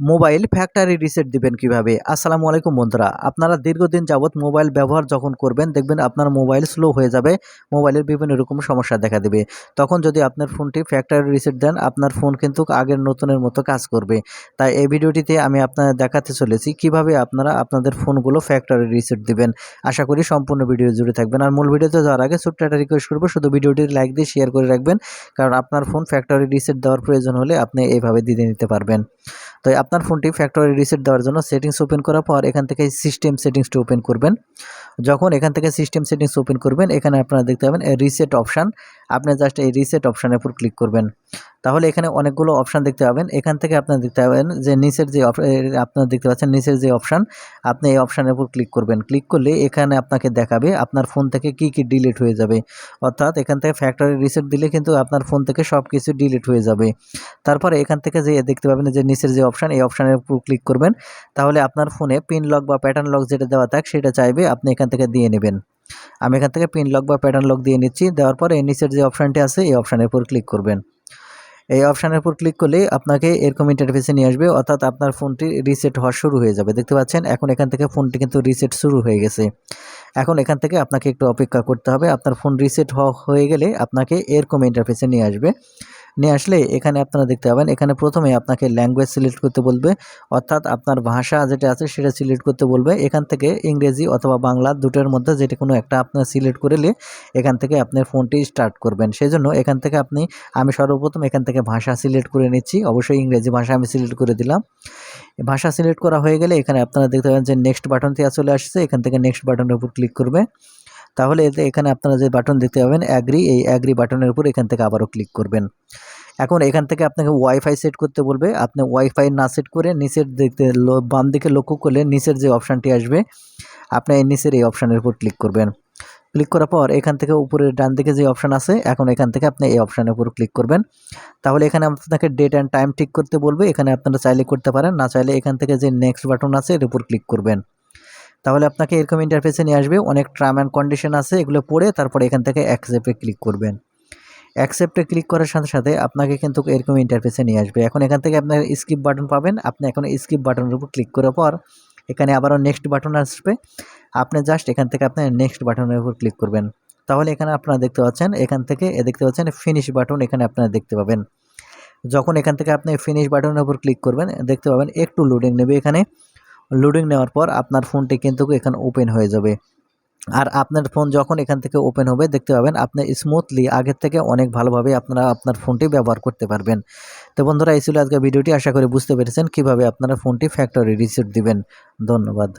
Mobile factory reset দিবেন কীভাবে? আসসালামু আলাইকুম বন্ধুরা, আপনারা দীর্ঘদিন যাবত মোবাইল ব্যবহার যখন করবেন, দেখবেন আপনার মোবাইল স্লো হয়ে যাবে, মোবাইলের বিভিন্ন রকম সমস্যা দেখা দেবে। তখন যদি আপনার ফোনটি ফ্যাক্টরি রিসেট দেন, আপনার ফোন কিন্তু আগের নতুনের মতো কাজ করবে। তাই এই ভিডিওটিতে আমি আপনাদের দেখাতে চলেছি কীভাবে আপনারা আপনাদের ফোনগুলো ফ্যাক্টরি রিসেট দিবেন। আশা করি সম্পূর্ণ ভিডিও জুড়ে থাকবেন। আর মূল ভিডিওতে যাওয়ার আগে ছোট্ট একটা রিকোয়েস্ট করব, শুধু ভিডিওটি লাইক দিয়ে শেয়ার করে রাখবেন, কারণ আপনার ফোন ফ্যাক্টরি রিসেট দেওয়ার প্রয়োজন হলে আপনি এইভাবে দিয়ে নিতে পারবেন। তো আপনার ফোনটি ফ্যাক্টরি রিসেট দেওয়ার জন্য সেটিংস ওপেন করার পর এখান থেকে সিস্টেম সেটিংসটি ওপেন করবেন। যখন এখান থেকে সিস্টেম সেটিংস ওপেন করবেন, এখানে আপনারা দেখতে পাবেন রিসেট অপশান আপনি জাস্ট এই রিসেট অপশানের উপর ক্লিক করবেন। তাহলে এখানে অনেকগুলো অপশান দেখতে পাবেন। এখান থেকে আপনারা দেখতে পাবেন যে নিচের যে আপনারা দেখতে পাচ্ছেন নিচের যে অপশান আপনি এই অপশানের উপর ক্লিক করবেন। ক্লিক করলে এখানে আপনাকে দেখাবে আপনার ফোন থেকে কি কি ডিলিট হয়ে যাবে। অর্থাৎ এখান থেকে ফ্যাক্টরি রিসেট দিলে কিন্তু আপনার ফোন থেকে সব কিছু ডিলিট হয়ে যাবে। তারপরে এখান থেকে যে দেখতে পাবেন যে নিচের যে অপশান এই অপশানের উপর ক্লিক করবেন। তাহলে আপনার ফোনে পিন লক বা প্যাটার্ন লক যেটা দেওয়া থাক, সেটা চাইবে আপনি এখান থেকে দিয়ে নেবেন। আমি এখান থেকে পিন লক বা প্যাটার্ন লক দিয়ে নিচ্ছি। দেওয়ার পরে নিচের যে অপশানটি আছে, এই অপশানের উপর ক্লিক করবেন। এই অপশানের উপর ক্লিক করলে আপনাকে এরকম ইন্টারফেসে নিয়ে আসবে, অর্থাৎ আপনার ফোনটি রিসেট হওয়া শুরু হয়ে যাবে। দেখতে পাচ্ছেন, এখন এখান থেকে ফোনটি কিন্তু রিসেট শুরু হয়ে গেছে। এখন এখান থেকে আপনাকে একটু অপেক্ষা করতে হবে। আপনার ফোন রিসেট হয়ে গেলে আপনাকে এরকম ইন্টারফেসে নিয়ে আসবে। নিয়ে আসলে এখানে আপনারা দেখতে পাবেন, এখানে প্রথমে আপনাকে ল্যাঙ্গুয়েজ সিলেক্ট করতে বলবে, অর্থাৎ আপনার ভাষা যেটা আছে সেটা সিলেক্ট করতে বলবে। এখান থেকে ইংরেজি অথবা বাংলা দুটোর মধ্যে যেটা কোনো একটা আপনার সিলেক্ট করলে এখান থেকে আপনার ফোনটি স্টার্ট করবেন। সেই জন্য এখান থেকে আপনি, আমি সর্বপ্রথম এখান থেকে ভাষা সিলেক্ট করে নিচ্ছি। অবশ্যই ইংরেজি ভাষা আমি সিলেক্ট করে দিলাম। ভাষা সিলেক্ট করা হয়ে গেলে এখানে আপনারা দেখতে পাবেন যে নেক্সট বাটনটি চলে আসছে, এখান থেকে নেক্সট বাটনের উপর ক্লিক করবে। তাহলে এতে এখানে আপনারা যে বাটন দেখতে পাবেন অ্যাগ্রি এই অ্যাগ্রি বাটনের উপর এখান থেকে আবারও ক্লিক করবেন। এখন এখান থেকে আপনাকে ওয়াইফাই সেট করতে বলবে। আপনি ওয়াইফাই না সেট করে নিচের দেখতে বাম দিকে লক্ষ্য করলে নিচের যে অপশানটি আসবে, আপনি এই নিচের এই অপশানের উপর ক্লিক করবেন। ক্লিক করার পর এখান থেকে উপরের ডান দিকে যে অপশান আছে, এখন এখান থেকে আপনি এই অপশানের উপর ক্লিক করবেন। তাহলে এখানে আপনাকে ডেট অ্যান্ড টাইম ঠিক করতে বলবে। এখানে আপনারা চাইলে করতে পারেন, না চাইলে এখান থেকে যে নেক্সট বাটন আছে, এর উপর ক্লিক করবেন। তাহলে আপনাকে এরকম ইন্টারফেসে নিয়ে আসবে। অনেক টার্ম অ্যান্ড কন্ডিশন আছে, এগুলো পড়ে তারপরে এখান থেকে অ্যাকসেপ্টে ক্লিক করবেন। অ্যাকসেপ্টে ক্লিক করার সাথে সাথে আপনাকে কিন্তু এরকম ইন্টারফেসে নিয়ে আসবে। এখন এখান থেকে আপনার স্কিপ বাটন পাবেন। আপনি এখন স্কিপ বাটনের উপর ক্লিক করার পর এখানে আবারও নেক্সট বাটন আসবে। আপনি জাস্ট এখান থেকে আপনার নেক্সট বাটনের উপর ক্লিক করবেন। তাহলে এখানে আপনারা দেখতে পাচ্ছেন, এখান থেকে এ দেখতে পাচ্ছেন ফিনিশ বাটন এখানে আপনারা দেখতে পাবেন। যখন এখান থেকে আপনি ফিনিশ বাটনের উপর ক্লিক করবেন, দেখতে পাবেন একটু লোডিং নেবে এখানে। লোডিং নেওয়ার পর আপনার ফোনটি কিন্তু এখানে ওপেন হয়ে যাবে। আর আপনার ফোন যখন এখান থেকে ওপেন হবে, দেখতে পাবেন আপনি স্মুথলি আগের থেকে অনেক ভালোভাবে আপনারা আপনার ফোনটি ব্যবহার করতে পারবেন। তো বন্ধুরা, এই ছিল আজকে ভিডিওটি আশা করি বুঝতে পেরেছেন কীভাবে আপনারা ফোনটি ফ্যাক্টরি রিসেট দিবেন। ধন্যবাদ।